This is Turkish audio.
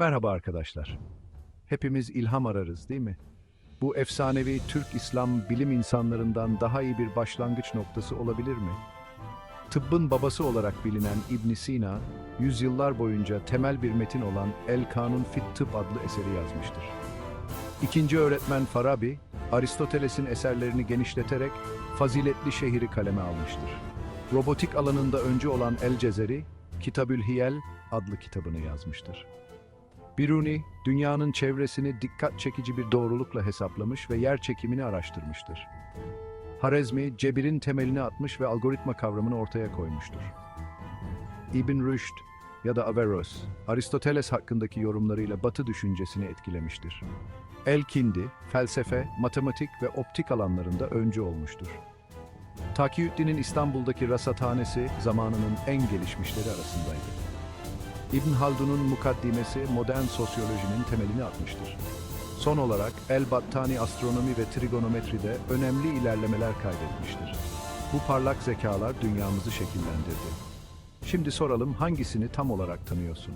Merhaba arkadaşlar. Hepimiz ilham ararız değil mi? Bu efsanevi Türk İslam bilim insanlarından daha iyi bir başlangıç noktası olabilir mi? Tıbbın babası olarak bilinen İbn Sina, yüzyıllar boyunca temel bir metin olan El Kanun Fit Tıp adlı eseri yazmıştır. İkinci öğretmen Farabi, Aristoteles'in eserlerini genişleterek faziletli şehri kaleme almıştır. Robotik alanında öncü olan El Cezeri, Kitabül Hiyel adlı kitabını yazmıştır. Biruni, dünyanın çevresini dikkat çekici bir doğrulukla hesaplamış ve yer çekimini araştırmıştır. Harezmi, cebirin temelini atmış ve algoritma kavramını ortaya koymuştur. İbn Rüşd ya da Averroes, Aristoteles hakkındaki yorumlarıyla Batı düşüncesini etkilemiştir. El-Kindi, felsefe, matematik ve optik alanlarında öncü olmuştur. Takiyüddin'in İstanbul'daki rasathanesi zamanının en gelişmişleri arasındaydı. İbn Haldun'un mukaddimesi modern sosyolojinin temelini atmıştır. Son olarak El-Battani astronomi ve trigonometride önemli ilerlemeler kaydetmiştir. Bu parlak zekalar dünyamızı şekillendirdi. Şimdi soralım hangisini tam olarak tanıyorsun?